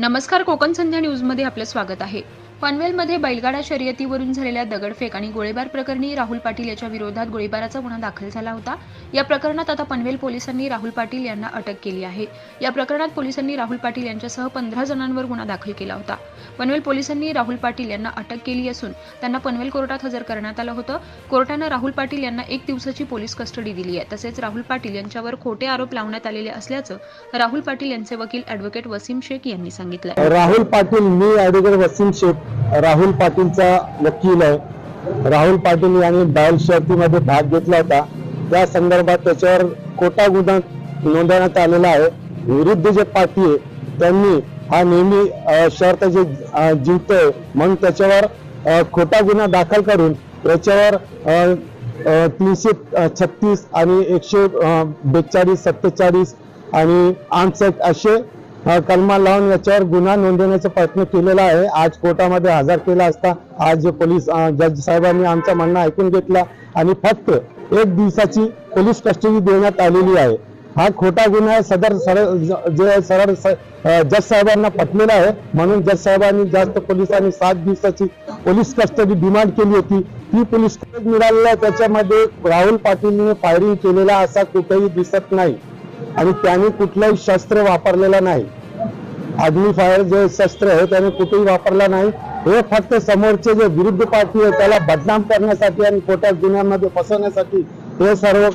नमस्कार कोकण संध्या न्यूजमध्ये आपलं स्वागत आहे. पनवेलमध्ये बैलगाडा शर्यतीवरून झालेल्या दगडफेक आणि गोळीबार प्रकरणी राहुल पाटील याच्या विरोधात गोळीबाराचा गुन्हा दाखल झाला होता. या प्रकरणात आता पनवेल पोलिसांनी राहुल पाटील यांना अटक केली आहे. या प्रकरणात पोलिसांनी राहुल पाटील यांच्यासह पंधरा जणांवर गुन्हा दाखल केला होता. पनवेल पोलिसांनी राहुल पाटील यांना अटक केली असून त्यांना पनवेल कोर्टात हजर करण्यात आलं होतं. कोर्टानं राहुल पाटील यांना एक दिवसाची पोलीस कस्टडी दिली आहे. तसेच राहुल पाटील यांच्यावर खोटे आरोप लावण्यात आलेले असल्याचं राहुल पाटील यांचे वकील अॅडव्होकेट वसीम शेख यांनी सांगितलं. राहुल पाटील मी वसीम शेख. राहुल पाटीलचा वकील आहे. राहुल पाटील यांनी बैल शर्तीमध्ये भाग घेतला होता. त्या संदर्भात त्याच्यावर खोटा गुन्हा नोंदवण्यात आलेला आहे. विरुद्ध जे पार्टी आहे त्यांनी हा नेहमी शर्त जे जिंकतोय म्हणून त्याच्यावर खोटा गुन्हा दाखल करून त्याच्यावर तीनशे छत्तीस आणि एकशे बेचाळीस सत्तेचाळीस आणि आमसेट असे कलमा लावून याच्यावर गुन्हा नोंदवण्याचा प्रयत्न केलेला आहे. आज कोर्टामध्ये हजर केला असता आज पोलीस जज साहेबांनी आमचं म्हणणं ऐकून घेतला आणि फक्त एक दिवसाची पोलीस कस्टडी देण्यात आलेली आहे. हा खोटा गुन्हा सदर सरळ जे सरळ जज साहेबांना पटलेला आहे. म्हणून जज साहेबांनी जास्त पोलिसांनी सात दिवसाची पोलीस कस्टडी डिमांड केली होती. ती पोलीस कस्टडी त्याच्यामध्ये राहुल पाटीलने फायरिंग केलेला असा कुठेही दिसत नाही. आणि त्याने कुठलंही शस्त्र वापरलेलं नाही. अग्निफायर जे शस्त्र आहे त्याने कुठेही वापरला नाही. हे फक्त समोरचे जे विरुद्ध पार्टी आहे त्याला बदनाम करण्यासाठी आणि खोट्या गुन्ह्यांमध्ये फसवण्यासाठी हे सर्व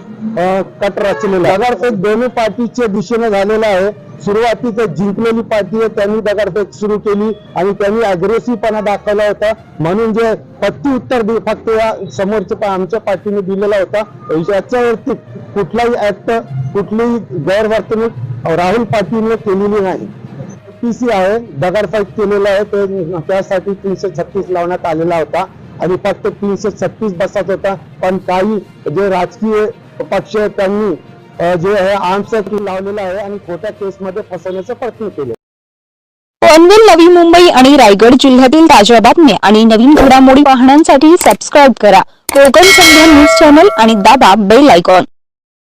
कट रचलेलं आहे. दगडफेक दोन्ही पार्टीच्या दिशेने झालेलं आहे. सुरुवातीचं जिंकलेली पार्टी आहे त्यांनी दगडफेक सुरू केली आणि त्यांनी अग्रेसिव्हपणा दाखवला होता. म्हणून जे पत्ती उत्तर फक्त या समोरच्या आमच्या पार्टीने दिलेला होता. याच्यावरती कुठलाही ऍक्ट कुठलीही गैरवर्तणूक राहुल पाटीलने केलेली नाही. पीसी आहे दगडफेक केलेला आहे ते त्यासाठी तीनशे छत्तीस लावण्यात आलेला होता. आणि फक्त तीनशे छत्तीस बसत होता. पण काही जे राजकीय पक्ष त्यांनी जे आहे आर्म्स लावलेला आहे आणि खोट्या केसमध्ये फसवण्याचा प्रयत्न केले. पनवेल नवी मुंबई आणि रायगड जिल्ह्यातील ताज्या बातम्या आणि नवीन घडामोडी पाहण्यासाठी सबस्क्राईब करा. कोकण संध्या न्यूज चॅनल आणि दाबा बेल आयकॉन